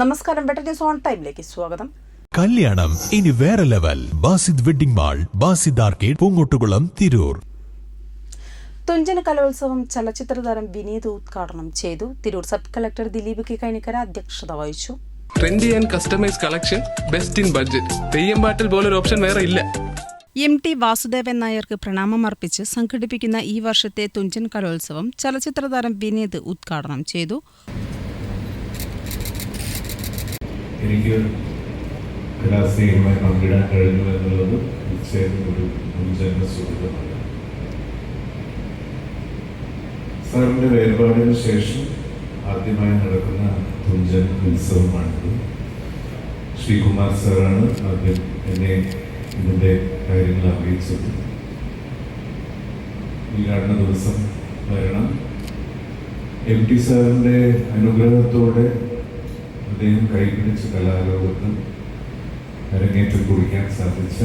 നമസ്കാരം. Butter news on ടൈമിലേക്ക് സ്വാഗതം. കല്യാണം. ഇനി വേറെ level. Basid wedding mall Basid arcade Poongottukulam Tirur. തുഞ്ചന കലോത്സവം ചലച്ചിത്ര താരം വിനീത് ഉദ്ഘാടനം ചെയ്തു. Tirur sub collector Dileep K. Kainikkara അധ്യക്ഷത വഹിച്ചു. Trendy and customise collection best in budget Theyyam പാട്ടിൽ പോലൊരു ഓപ്ഷൻ വേറെ ഇല്ല. എം ടി വാസുദേവൻ നായർക്ക് പ്രണാമം അർപ്പിച്ച് സംഘടിപ്പിക്കുന്ന ഈ വർഷത്തെ തുഞ്ചൻ കലോത്സവം ചലച്ചിത്ര താരം വിനീത് ഉദ്ഘാടനം ചെയ്തു. എനിക്ക് കലാസ്നേഹമായി പങ്കിടാൻ കഴിഞ്ഞു എന്നുള്ളത് തീർച്ചയായും ഒരു മുൻജന്മ സുഹൃത്തമാണ്. സാറിന്റെ വേർപാടിന് ശേഷം ആദ്യമായി നടക്കുന്ന തുഞ്ചൻ ഉത്സവമാണിത്. ശ്രീകുമാർ സാറാണ് ആദ്യം എന്നെ ഇതിന്റെ കാര്യങ്ങൾ അറിയിച്ചത്. ഈ ഉദ്ഘാടന ദിവസം വരണം. എം ടി സാറിന്റെ അനുഗ്രഹത്തോടെ അദ്ദേഹം കൈപിടിച്ച് കലാലോകത്ത് അരങ്ങേറ്റം കുറിക്കാൻ സാധിച്ച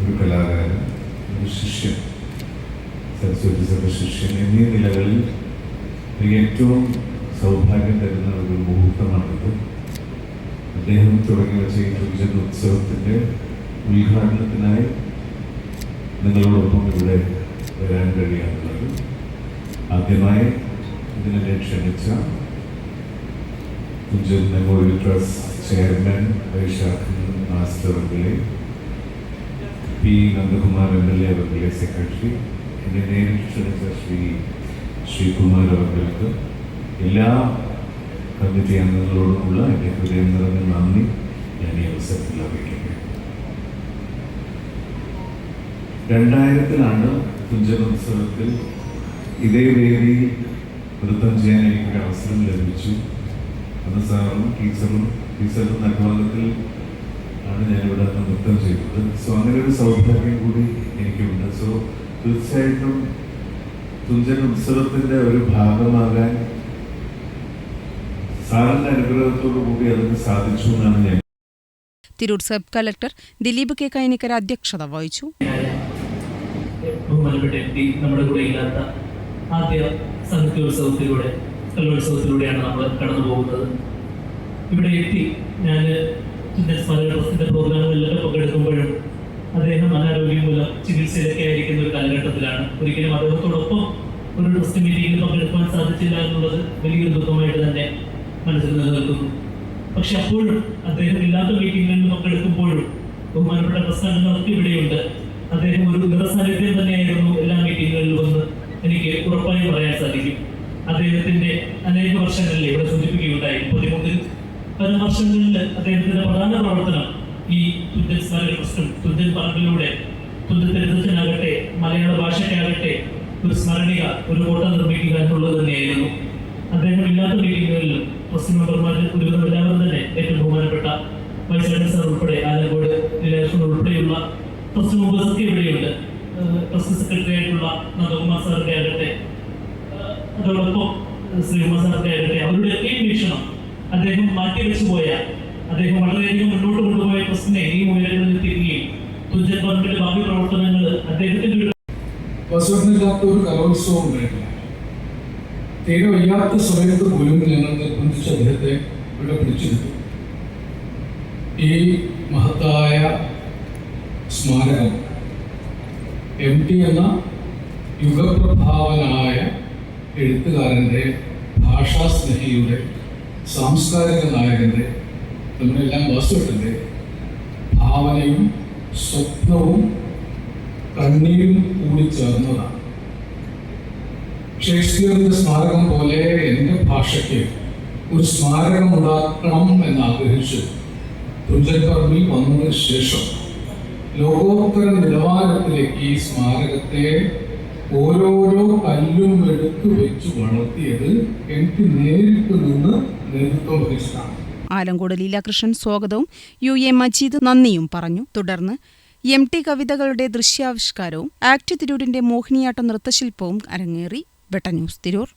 ഒരു കലാകാരൻ ഒരു ശിഷ്യൻ സരസ്വതി സഭ ശിഷ്യൻ എന്നീ നിലകളിൽ എനിക്ക് ഏറ്റവും സൗഭാഗ്യം തരുന്ന ഒരു മുഹൂർത്തമാണിത്. അദ്ദേഹം തുടങ്ങി വെച്ച ഈ തുഞ്ചൻ ഉത്സവത്തിന്റെ ഉദ്ഘാടനത്തിനായി നിങ്ങളോടൊപ്പം ഇവിടെ വരാൻ കഴിയാനുള്ളത്. ആദ്യമായി ഇതിനെ ക്ഷണിച്ച കുഞ്ചുന്ന കോഴി ട്രസ്റ്റ് ചെയർമാൻ വൈശാഖി മാസ്റ്റർ അവരുടെ P. Nandakumar M. L. A. അവരുടെ സെക്രട്ടറി എന്നെ നേരിട്ട് ക്ഷണിച്ച ശ്രീ. ശ്രീകുമാർ അവർക്ക് എല്ലാ കമ്മിറ്റി അംഗങ്ങളോടുമുള്ള എന്റെ ഹൃദയം നിറഞ്ഞ നന്ദി. ഞാൻ ഈ അവസരത്തിൽ അറിയിക്കുന്നു രണ്ടായിരത്തിലാണ് കുഞ്ചമത്സവത്തിൽ ഇതേ വേദിയിൽ നൃത്തം ചെയ്യാൻ എനിക്കൊരു അവസരം ലഭിച്ചു. അന്ന് സാറും ടീച്ചറും ടീച്ചറും നടുഭാഗത്തിൽ ആണ് ഞാനിവിടെ അന്ന് നൃത്തം ചെയ്തത് സോ അങ്ങനെ ഒരു സൗഭാഗ്യം കൂടി എനിക്കുണ്ട്. സോ തീർച്ചയായിട്ടും തുഞ്ചൻ ഉത്സവത്തിന്റെ ഒരു ഭാഗമാകാൻ സാറിന്റെ അനുഗ്രഹത്തോടു കൂടി അതിന് സാധിച്ചു എന്നാണ് ഞാൻ Tirur sub collector Dileep K Kainikkara അധ്യക്ഷത വഹിച്ചു. ഏറ്റവും നമ്മുടെ കൂടെ ഇല്ലാത്ത ആദ്യ സാഹിത്യോത്സവത്തിലൂടെ കലോത്സവത്തിലൂടെയാണ് നമ്മൾ കടന്നു പോകുന്നത്. ഇവിടെ എത്തി ഞാൻ ട്രസ്റ്റിന്റെ പ്രോഗ്രാമുകളിലൊക്കെ പങ്കെടുക്കുമ്പോഴും അദ്ദേഹം അനാരോഗ്യം മൂലം ചികിത്സയിലൊക്കെ ആയിരിക്കുന്ന ഒരു കാലഘട്ടത്തിലാണ്. ഒരിക്കലും അദ്ദേഹത്തോടൊപ്പം ഒരു ട്രസ്റ്റ് മീറ്റിംഗിൽ പങ്കെടുക്കാൻ സാധിച്ചില്ല എന്നുള്ളത് വലിയൊരു ദുഃഖമായിട്ട് തന്നെ മനസ്സിൽ നിലനിൽക്കുന്നു. പക്ഷെ അപ്പോഴും അദ്ദേഹം ഇല്ലാത്ത മീറ്റിംഗിൽ പങ്കെടുക്കുമ്പോഴും ബഹുമാനപ്പെട്ട പ്രസ്ഥാനങ്ങളൊക്കെ ഇവിടെയുണ്ട്. അദ്ദേഹം ഒരു നിറസാന്നിധ്യം തന്നെയായിരുന്നു എല്ലാ മീറ്റിങ്ങുകളിൽ വന്ന് എനിക്ക് ഉറപ്പായും പറയാൻ സാധിക്കും. അദ്ദേഹത്തിന്റെ അനേക വർഷങ്ങളിൽ ഇവിടെ സൂചിപ്പിക്കുകയുണ്ടായി. പതിമൂന്നിൽ പല വർഷങ്ങളിൽ അദ്ദേഹത്തിന്റെ പ്രധാന പ്രവർത്തനം ഈ തുഞ്ചൻ സ്മാരക ട്രസ്റ്റും തുഞ്ചൻ പറമ്പിലൂടെ തുഞ്ചൻ മലയാള ഭാഷയ്ക്കാകട്ടെ ഒരു സ്മരണിക ഒരു കോട്ട നിർമ്മിക്കുക എന്നുള്ളത് തന്നെയായിരുന്നു. അദ്ദേഹം ഇല്ലാത്ത മീറ്റിങ്ങുകളിലും ട്രസ്റ്റ് മെമ്പർമാരിൽ ഒരുവിധം എല്ലാവരും തന്നെ ഏറ്റവും ബഹുമാനപ്പെട്ട വൈസ് ചെയർമാൻ സാർ ഉൾപ്പെടെ ആലങ്കോട് ലീലാകൃഷ്ണൻ ഉൾപ്പെടെയുള്ള ട്രസ്റ്റ് മെമ്പേഴ്സൊക്കെ ഇവിടെയുണ്ട്. ട്രസ്റ്റ് സെക്രട്ടറി ആയിട്ടുള്ള നന്ദകുമാർ സാറിന്റെ ആകട്ടെ അതോടൊപ്പം ശ്രീകുമാർ സാറിന്റെ ആകട്ടെ അവരുടെ ഒക്കെ വീക്ഷണം അദ്ദേഹം മാറ്റിവെച്ചു പോയ അദ്ദേഹം വളരെയധികം മുന്നോട്ട് കൊണ്ടുപോയ പ്രശ്നത്തെ ഈ ഉയരങ്ങളിൽ തിരികെയും. തുഞ്ചൻ പറമ്പിന്റെ ബാക്കി പ്രവർത്തനങ്ങൾ അദ്ദേഹത്തിന്റെ ഒരു വസുവില്ലാത്ത ഒരു കലോത്സവം തീരെ വയ്യാത്ത സമയത്ത് പോലും ഞങ്ങൾ നിർബന്ധിച്ച് അദ്ദേഹത്തെ ഇവിടെ ഈ മഹത്തായ സ്മാരകം എം ടി എന്ന യുഗപ്രഭാവനായ എഴുത്തുകാരന്റെ ഭാഷാസ്നേഹിയുടെ സാംസ്കാരിക നായകന്റെ നമ്മളെല്ലാം വാസ്തുവിട്ടന്റെ ഭാവനയും സ്വപ്നവും കണ്ണീരും കൂടി ചേർന്നതാണ് ഷേക്സ്പിയറിന്റെ സ്മാരകം പോലെ എന്റെ ഭാഷയ്ക്ക് ഒരു സ്മാരകം ഉണ്ടാക്കണം എന്നാഗ്രഹിച്ച്. തുഞ്ചൻ പറമ്പിൽ വന്നതിന് ശേഷം ലോകോത്തര നിലവാരത്തിലേക്ക് ഈ സ്മാരകത്തെ ഓരോരോ കല്ലും എടുത്തു വെച്ച് വളർത്തിയത് എനിക്ക് നേരിട്ട് നിന്ന് നേതൃത്വം വഹിച്ചതാണ് ആലങ്കോട് ലീലാകൃഷ്ണൻ സ്വാഗതവും. യു എ മജീദ് നന്ദിയും പറഞ്ഞു. തുടർന്ന് എം ടി കവിതകളുടെ ദൃശ്യാവിഷ്കാരവും ആക്ട് തിരൂരിന്റെ മോഹിനിയാട്ട നൃത്തശില്പവും അരങ്ങേറി. വെട്ട ന്യൂസ് തിരൂർ.